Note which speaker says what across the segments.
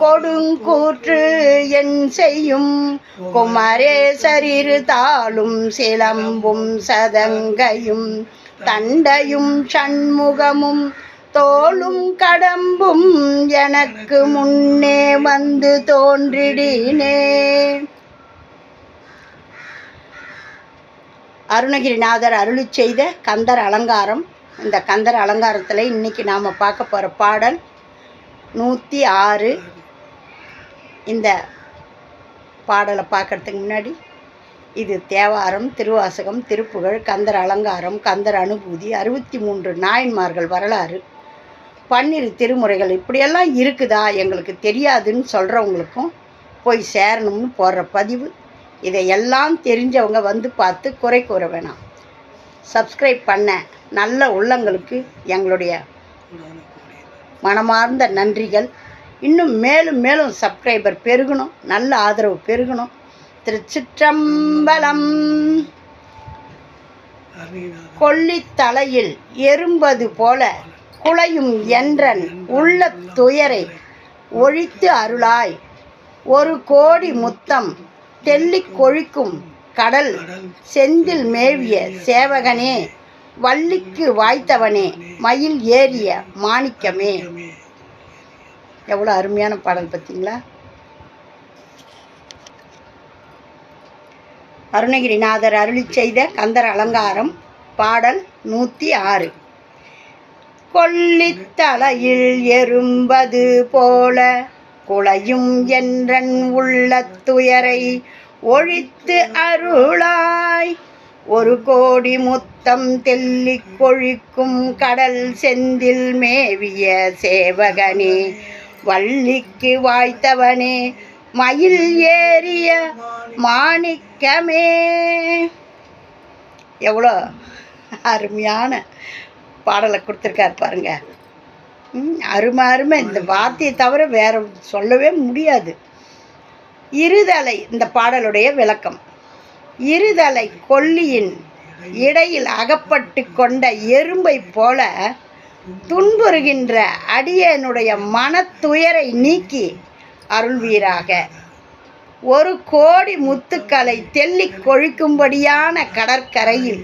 Speaker 1: கொடுங்கூற்று என் செய்யும். குமரேசரிரு தாளும் சிலம்பும் சதங்கையும். தண்டையும் சண்முகமும் தோளும் கடம்பும் எனக்கு முன்னே வந்து தோன்றிடினே. அருணகிரிநாதர் அருளி செய்த கந்தர் அலங்காரம். இந்த கந்தர் அலங்காரத்தில் இன்றைக்கி நாம் பார்க்க போகிற பாடல் நூற்றி ஆறு. இந்த பாடலை பார்க்கறதுக்கு முன்னாடி இது தேவாரம் திருவாசகம் திருப்புகழ் கந்தர் அலங்காரம் கந்தர் அனுபூதி அறுபத்தி மூன்று நாயன்மார்கள் வரலாறு பன்னிரு திருமுறைகள் இப்படியெல்லாம் இருக்குதா எங்களுக்கு தெரியாதுன்னு சொல்கிறவங்களுக்கும் போய் சேரணும்னு போடுற பதிவு. இதையெல்லாம் தெரிஞ்சவங்க வந்து பார்த்து குறை கூற வேணாம். சப்ஸ்கிரைப் பண்ண நல்ல உள்ளங்களுக்கு எங்களுடைய மனமார்ந்த நன்றிகள். இன்னும் மேலும் மேலும் சப்ஸ்கிரைபர் பெருகணும் நல்ல ஆதரவு பெருகணும். திருச்சிற்றம்பலம். கொல்லித்தலையில் எறும்பது போல குலையும் என்றன் உள்ள துயரை ஒழித்து அருளாய். ஒரு கோடி முத்தம் தெல்லிக் கொழிக்கும் கடல் செந்தில் மேவிய சேவகனே வள்ளிக்கு வாய்த்தவனே மயில் ஏறிய மாணிக்கமே. எவ்வளோ அருமையான பாடல் பார்த்தீங்களா? அருணகிரிநாதர் அருளி செய்த கந்தர் அலங்காரம் பாடல் நூற்றி ஆறு. கொல்லித்தலையில் எறும்பது போல குலையும் என்றன் உள்ள துயரை ஒழித்து அருளாய். ஒரு கோடி முத்தம் தெல்லிக் கொழிக்கும் கடல் செந்தில் மேவிய சேவகனே வள்ளிக்கு வாய்த்தவனே மயில் ஏறிய மாணிக்கமே. எவ்வளோ அருமையான பாடலை கொடுத்துருக்காரு பாருங்க. அருமை அருமை. இந்த வார்த்தையை தவிர வேற சொல்லவே முடியாது. இருதலை இந்த பாடலுடைய விளக்கம். இருதலை கொல்லியின் இடையில் அகப்பட்டு கொண்ட எறும்பை போல துன்புறுகின்ற அடியனுடைய மனத்துயரை நீக்கி அருள்வீராக. ஒரு கோடி முத்துக்களை தெல்லிக் கொழிக்கும்படியான கடற்கரையில்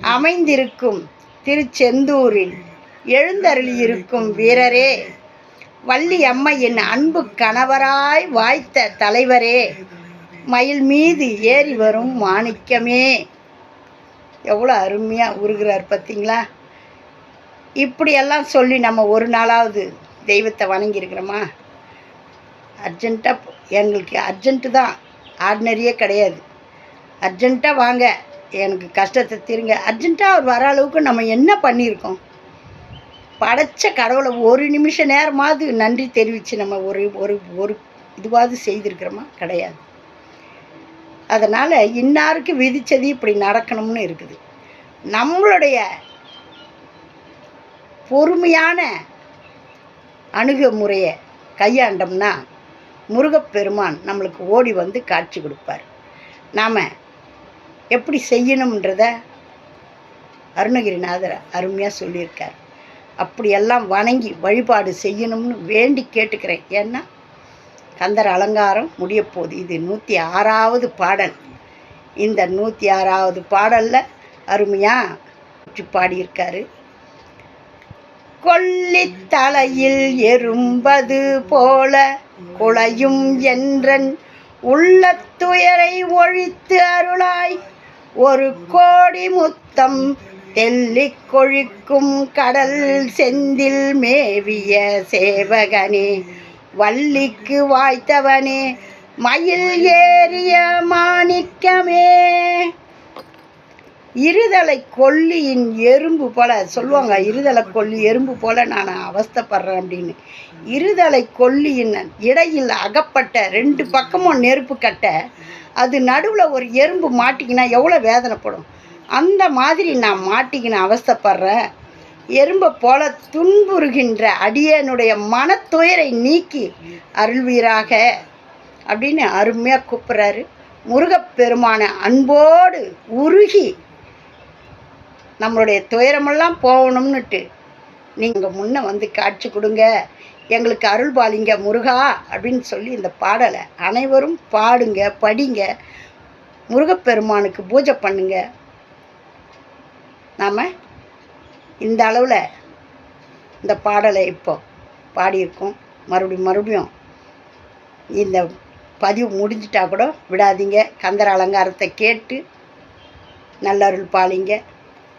Speaker 1: அமைந்திருக்கும் திருச்செந்தூரில் எழுந்தருளியிருக்கும் வீரரே வள்ளி அம்மையின் அன்பு கணவராய் வாய்த்த தலைவரே மயில் மீது ஏறி வரும் மாணிக்கமே. எவ்வளோ அருமையாக உருகிறார் பார்த்தீங்களா இப்படியெல்லாம் சொல்லி நம்ம ஒரு நாளாவது தெய்வத்தை வணங்கியிருக்கிறோமா? அர்ஜென்ட்டாக எங்களுக்கு அர்ஜென்ட்டு தான் ஆர்டினரியே கிடையாது. அர்ஜென்ட்டாக வாங்க எனக்கு கஷ்டத்தை தீருங்க. அர்ஜென்ட்டாக அவர் வர அளவுக்கு நம்ம என்ன பண்ணியிருக்கோம்? படைச்ச கடவுளை ஒரு நிமிஷம் நேரமாவது நன்றி தெரிவித்து நம்ம ஒரு ஒரு ஒரு இதுவாவது செய்திருக்கிறோமா? கிடையாது. அதனால் இன்னாருக்கு விதித்தது இப்படி நடக்கணும்னு இருக்குது. நம்மளுடைய பொறுமையான அணுகுமுறையை கையாண்டோம்னா முருகப்பெருமான் நம்மளுக்கு ஓடி வந்து காட்சி கொடுப்பார். நாம் எப்படி செய்யணுன்றத அருணகிரிநாதர் அருமையாக சொல்லியிருக்கார். அப்படியெல்லாம் வணங்கி வழிபாடு செய்யணும்னு வேண்டி கேட்டுக்கிறேன். ஏன்னா கந்தர் அலங்காரம் முடிய போகுது இது நூற்றி ஆறாவது பாடல். இந்த நூற்றி ஆறாவது பாடலில் அருமையாக பாடியிருக்காரு. கொல்லித்தலையில் எறும்பது போல குளையும் என்றன். உள்ள துயரை ஒழித்து அருளாய் ஒரு கோடி முத்தம் தெல்லிக் கொழிக்கும் கடல் செந்தில் மேவிய சேவகனே வள்ளிக்கு வாய்த்தவனே மயில் ஏறிய மாணிக்கமே. இருதலை கொல்லியின் எறும்பு போல சொல்லுவாங்க இருதலை கொல்லி எறும்பு போல நான் அவஸ்தைப்படுறேன் அப்படின்னு. இருதலை கொல்லியின் இடையில் அகப்பட்ட ரெண்டு பக்கமும் நெருப்பு கட்ட அது நடுவில் ஒரு எறும்பு மாட்டிக்கினா எவ்வளோ வேதனைப்படும். அந்த மாதிரி நான் மாட்டிக்கின அவஸ்தைப்படுறேன். எறும்பை போல துன்புறுகின்ற அடியனுடைய மனத்துயரை நீக்கி அருள்வீராக அப்படின்னு அருமையாக கூப்பிட்றாரு. முருகப்பெருமான அன்போடு உருகி நம்மளுடைய துயரமெல்லாம் போகணும்னுட்டு. நீங்கள் முன்ன வந்து காட்சி கொடுங்க. எங்களுக்கு அருள் பாலிங்க முருகா அப்படின்னு சொல்லி இந்த பாடலை அனைவரும் பாடுங்க படிங்க. முருகப்பெருமானுக்கு பூஜை பண்ணுங்க. நாம் இந்த அளவில் இந்த பாடலை இப்போ பாடியிருக்கோம். மறுபடியும் மறுபடியும் இந்த பதிவு முடிஞ்சிட்டா கூட விடாதீங்க. கந்தர் அலங்காரத்தை கேட்டு நல்லருள் பாலிங்க.